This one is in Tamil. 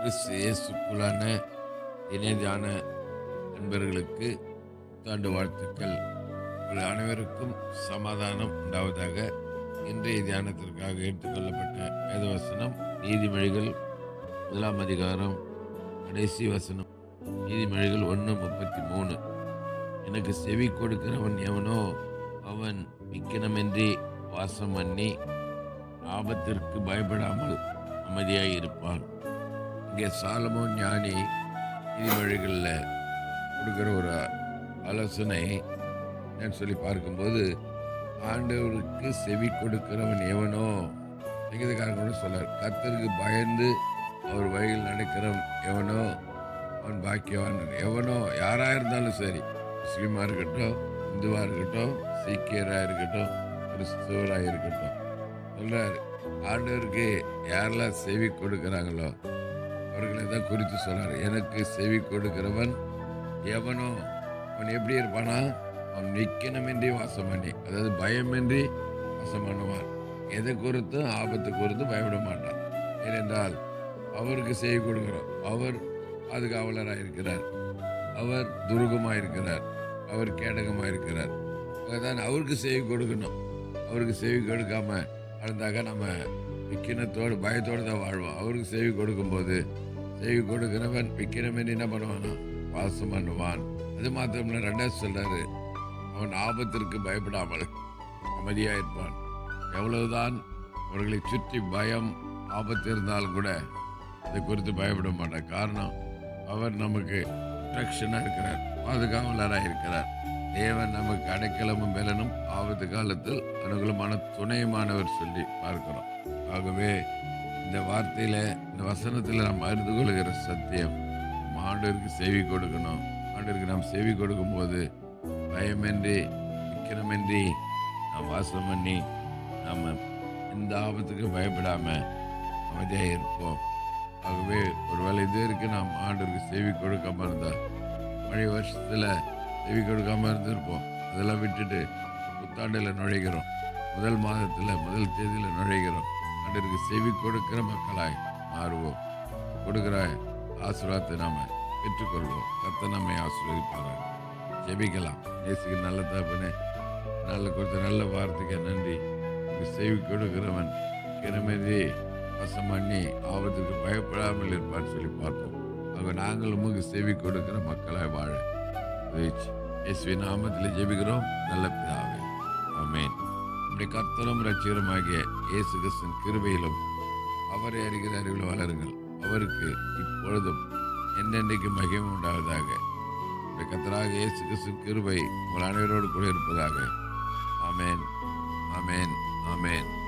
கிறிஸ்து இயேசுக்குள்ளான இணையதான நண்பர்களுக்கு புத்தாண்டு வாழ்த்துக்கள். உங்கள் அனைவருக்கும் சமாதானம் உண்டாவதாக இன்றைய தியானத்திற்காக எடுத்துக்கொள்ளப்பட்ட வேதவசனம் நீதிமொழிகள் முதலாம் அதிகாரம் கடைசி வசனம் நீதிமொழிகள் ஒன்று முப்பத்தி மூணு எனக்கு செவி கொடுக்கிறவன் எவனோ அவன் விக்கினமின்றி வாசம் பண்ணி ஆபத்திற்கு பயப்படாமல் அமைதியாய் இருப்பான். இங்கே சாலமோ ஞானி நீதிமொழிகளில் கொடுக்குற ஒரு ஆலோசனை என்னன்னு சொல்லி பார்க்கும்போது ஆண்டவருக்கு செவி கொடுக்கிறவன் எவனோ? சங்கீதக்காரன் கூட சொல்லார் கத்தருக்கு பயந்து அவர் வழியில் நடக்கிறவன் எவனோ? அவன் பாக்கியவான் எவனோ? யாராக இருந்தாலும் சரி முஸ்லீமாக இருக்கட்டும் இந்துவாக இருக்கட்டும் சீக்கியராக இருக்கட்டும் கிறிஸ்துவராக இருக்கட்டும். சொல்கிறார் ஆண்டவருக்கு யாரெல்லாம் செவி கொடுக்குறாங்களோ அவர்களை தான் குறித்து சொல்கிறார் எனக்கு செவி கொடுக்கிறவன் எவனோ? அவன் எப்படி இருப்பானா? அவன் நிக்கணமின்றி வாசம் பண்ணி அதாவது பயமின்றி வாசம் பண்ணுவான் எதை குறித்தும் ஆபத்து குறித்து பயப்பட மாட்டான். ஏனென்றால் அவருக்கு செய்தி கொடுக்கிறோம். அவர் பாதுகாவலராக இருக்கிறார் அவர் துருகமாக இருக்கிறார் அவர் கேடகமாக இருக்கிறார் அதான் அவருக்கு செய்தி கொடுக்கணும். அவருக்கு செவி கொடுக்காம வாழ்ந்தாக்க நம்ம விக்கினத்தோடு பயத்தோடு தான் வாழ்வான். அவருக்கு செவி கொடுக்கும்போது செவி கொடுக்கிறவன் விக்கிரமன் என்ன பண்ணுவானா? வாசம் பண்ணுவான். அது மாத்திரமில்ல ரெண்டாவது சொல்றாரு அவன் ஆபத்திற்கு பயப்படாமல் அமைதியாக இருப்பான் எவ்வளவுதான் அவர்களை சுற்றி பயம் ஆபத்து இருந்தாலும் கூட அதை குறித்து பயப்பட மாட்டான். காரணம் அவர் நமக்கு ப்ரொடெக்ஷனாக இருக்கிறார் பாதுகாவலராக இருக்கிறார். தேவன் நமக்கு அடைக்கலமும் பலனும் ஆபத்து காலத்தில் அனுகூலமான துணையுமானவர் சொல்லி பார்க்கிறோம். ஆகவே இந்த வார்த்தையில் இந்த வசனத்தில் நாம் அறிந்து கொள்கிற சத்தியம் நம்ம ஆண்டவருக்கு செவி கொடுக்கணும். ஆண்டவருக்கு நாம் செவி கொடுக்கும்போது பயமின்றி விக்கிரமின்றி நாம் வாசம் பண்ணி நாம் எந்த ஆபத்துக்கும் பயப்படாமல் அமைதியாக இருப்போம். ஆகவே ஒருவேளை இது இருக்கு நாம் ஆண்டவருக்கு செவி கொடுக்காம இருந்தால் பழைய வருஷத்தில் செவி கொடுக்காம இருந்திருப்போம். அதெல்லாம் விட்டுட்டு புத்தாண்டில் நுழைகிறோம். முதல் மாதத்தில் முதல் தேதியில் நுழைகிறோம். ஆண்டவருக்கு செவி கொடுக்கிற மக்களாய் மாறுவோம். கொடுக்கிற ஆசீர்வாதத்தை நாம பெற்றுக்கொள்வோம். கத்த நம்மை ஆசீர்வதிப்பார்கள் ஜெபிக்கலாம். நேசிக்கிற நல்ல தகப்பனே நல்ல கொடுத்த நல்ல வார்த்தைக்கு நன்றி. செவி கொடுக்கிறவன் கிருமதி வசம் பண்ணி ஆபத்துக்கு பயப்படாமல் இருப்பான்னு சொல்லி பார்ப்போம். அவங்க நாங்கள் உமக்கு செவி கொடுக்கிற மக்களாய் வாழ. எஸ்வி நாமத்தில் ஜெபிக்கிறோம். நல்ல பிதாவே. நம்முடைய கர்த்தரும் ரட்சியருமாகிய இயேசு கிறிஸ்தன் கிருபையிலும் அவரை அறிகிற அறிவில் வளருங்கள் அவருக்கு இப்பொழுதும் என்னென்றைக்கு மகிமை உண்டாவதாக. நம்முடைய கர்த்தராக இயேசு கிறிஸ்தன் கிருபை உங்கள் அனைவரோடு கூட இருப்பதாக. ஆமேன். ஆமேன். ஆமேன்.